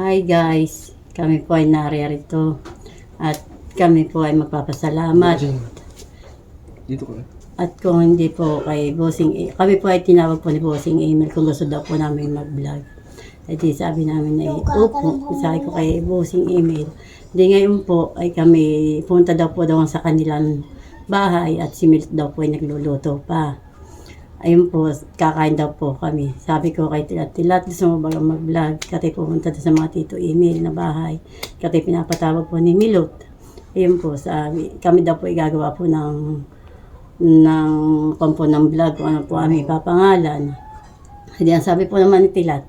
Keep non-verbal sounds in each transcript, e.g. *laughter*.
Hi guys, kami po ay naririto at kami po ay magpapasalamat Dito ko. at kung hindi po kay Bossing, E- kami po ay tinawag po ni Bossing Email kung gusto daw po namin mag-vlog. At di sabi namin na opo, sabi ko kay Bossing Email. Di ngayon po ay kami punta daw po daw sa kanilang bahay at si Milk daw po ay nagluluto pa. Ayun po, kakain daw po kami. Sabi ko kay Tilat, Tilat, gusto mo ba mag-vlog? Kati pumunta doon sa mga tito email na bahay. Kati pinapatawag po ni Milot. Ayun po, sabi, kami daw po igagawa po ng ng pampo ng vlog kung ano po aming ipapangalan. Hindi ang sabi po naman ni Tilat,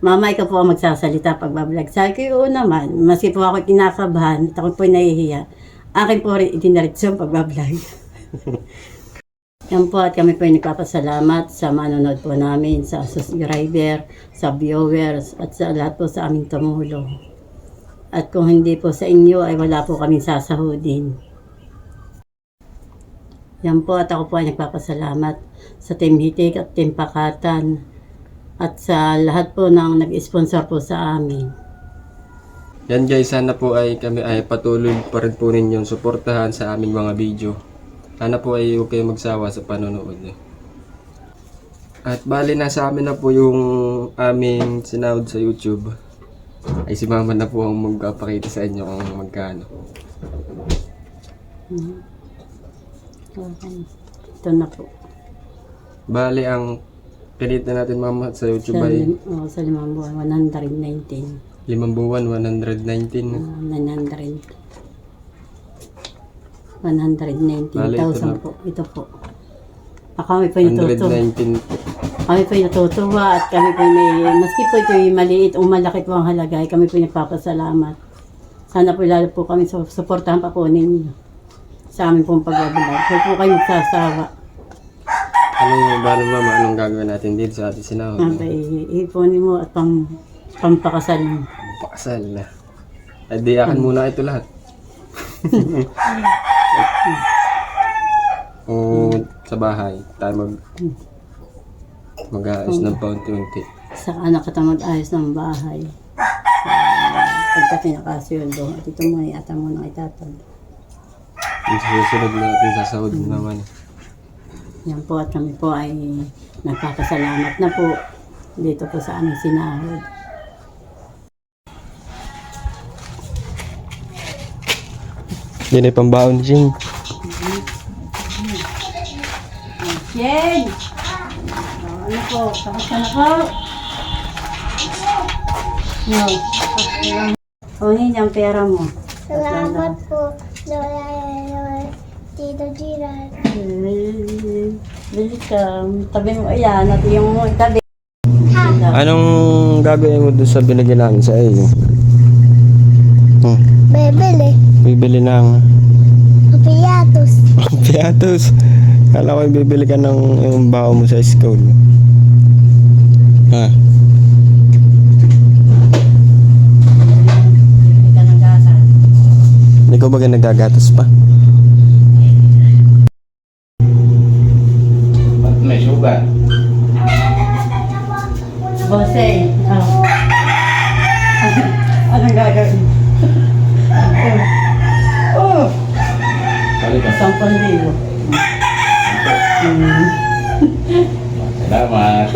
Mama, ikaw po ang magsasalita pag bablog. Sabi ko, oo naman. Maski po ako kinakabahan at ako po nahihiya. Akin po rin itinaritso ang pagbablog. *laughs* Yan po at kami po ay nagpapasalamat sa manonood po namin, sa subscriber, sa viewers, at sa lahat po sa aming tumulong. At kung hindi po sa inyo ay wala po kaming sasahudin. Yan po at ako po ay nagpapasalamat sa Team Hitik at Team Pakatan at sa lahat po ng nag-sponsor po sa amin. Yan guys, sana po ay kami ay patuloy pa rin po ninyong suportahan sa aming mga video. Sana po ay kayong magsawa sa panonood. At bali na sa amin na po yung aming sinahod sa YouTube. Ay si mama na po ang magpapakita sa inyo kung magkano. Okay. Ito na po. Bali ang pinita natin mama sa Sa, YouTube ay lim- oh, sa limang buwan, 119. 5 buwan, 119. Uh, 900. 119,000 Bale, ito na. po. Ito po. Ah, kami po yung natutuwa. 119 Kami po yung natutuwa at kami po may, maski po ito yung maliit o malaki po ang halaga, kami po yung nagpapasalamat. Sana po lalo po kami su- suportahan pa po ninyo sa amin pong pagbabalag. Huwag po kayo magsasawa. Ano yung bali mama, anong gagawin natin dito sa ating sinahod? Abay, iponin mo at pang, pampakasal mo. Pakasal na. Ay, di akin muna ito lahat. *laughs* o sa bahay, tayo mag mag-aayos ng paunti-unti. sa anak kita mag-ayos ng bahay. Sa pagka pinakasweldo, at ito mo ata mo nang itatag. Yung susunod natin sa sahod naman. Yan po at kami po ay nagpapasalamat na po dito po sa aming sinahod. Yan ay pambaon, Jing. Jen! Oh, ano po? Kamusta na po? No. Kunin yung pera mo. Salamat po, Lola, Lola, Tito Jiran. Welcome. Tabi mo, ayan, at yung tabi. Anong gagawin mo doon sa binigyan namin sa iyo? Hmm. Bebele, Bibili ng Piatos. *laughs* piatos. Kala ko bibili ka ng yung bao mo sa school. Ha? Hindi ko ba nagagatas pa? May sugar. Bose, oh. *laughs* Anong gagawin? Oh, ka. isang panlibo. Mm. Salamat.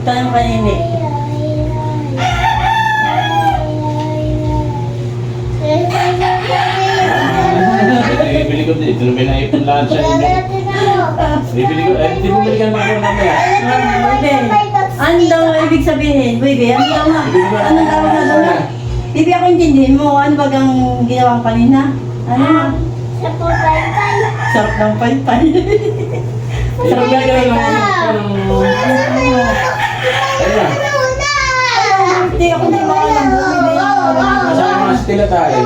Ito yung kanini. Bibili ko dito. Ito na ipon lahat sa inyo. Bibili ko. Eh, bibili ka naman ako mamaya. Ano ibig sabihin? Bibi, ano daw nga? Ano daw nga daw nga? Bibi, ako intindihin mo. Ano ba ang ginawa kanina? Ano? Sarap ng paypay. Sarap gagawin mo. Ayun na. Hindi ako na makalam. Bibi, Kasama mga stila tayo.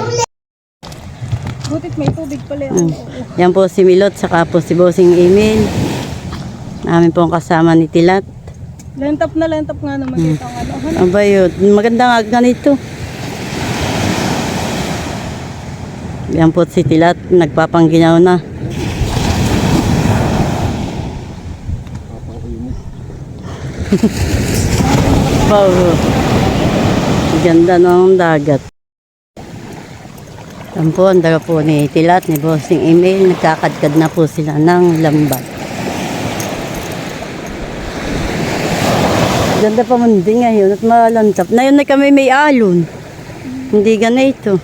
Yan po si Milot, saka po si Bossing Emil. Namin po ang kasama ni Tilat. Lentap na lentap nga naman dito ang ano. Aba yun, maganda nga ganito. Yan po si Tilat, nagpapangginaw na. *laughs* Wow. Ganda ng dagat. Yan po, ang po ni Tilat, ni Bossing Email. Nagkakadkad na po sila ng lambat. Ganda pa mundi ngayon at malantap. Na yun na kami may alon. Hindi ganito.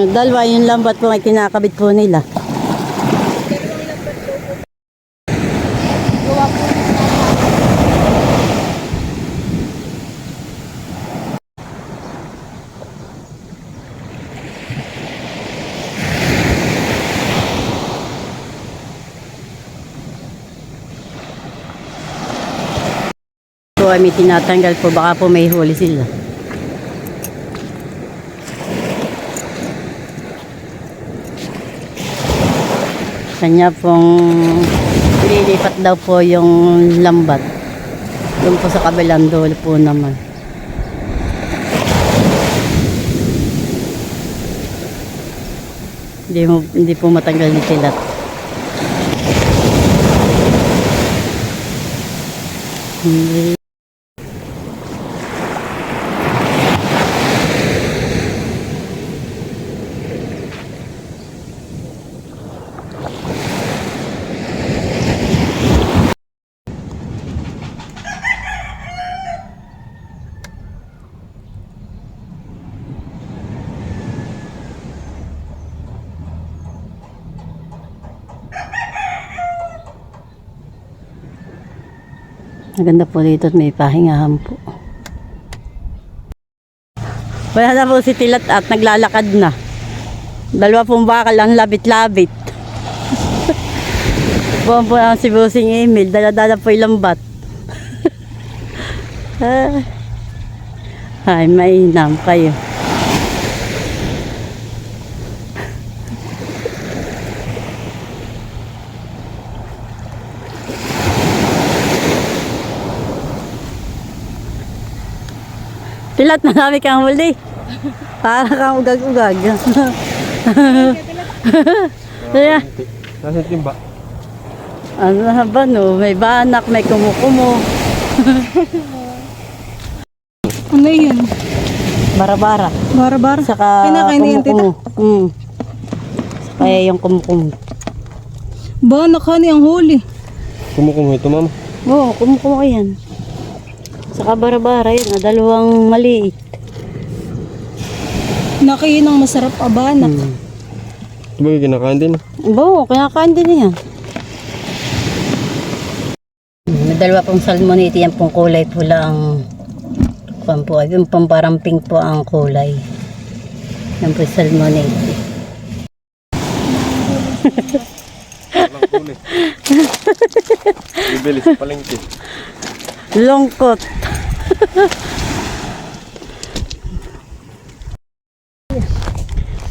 Hmm, dalawa yung lambat po ay kinakabit po nila. Ay may tinatanggal po, baka po may huli sila. Kanya pong lilipat daw po yung lambat. Doon po sa kabilang dulo po naman. Hindi, mo, hindi po matanggal ni Tilat. Hindi. Maganda po dito at may pahingahan po. Wala na po si Tilat at naglalakad na. Dalawa pong bakal ang labit-labit. *laughs* Buwan po ang si Busing Emil. Dala-dala po lambat. Ah. *laughs* Ay, mainam kayo. Tilat, marami kang huli. Para kang ugag-ugag. Kaya, Nasa timba. ano na ba no? May banak, may kumukumo. Ano yun? Bara-bara. Bara-bara. Saka Kinakain na yan, tita? kumukumo. Mm. Saka yung kumukumo. Ba, nakani ang huli. Kumukumo ito, ma'am. Oo, kumukumo yan. Saka bara-bara yun. ah, Dalawang maliit. Nakain ang masarap abanak. Mm. Ito ba yung kinakain din? Oo, kinakain din yan. May dalawa pong salmonite, yan pong kulay pula ang kuwan po. Yung pong parang pink po ang kulay. Yan po yung salmonite. Walang kulay. *laughs* Bibili sa palengke. Lungkot.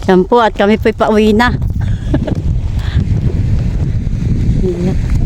Yan po at kami po'y pauwi na. *laughs*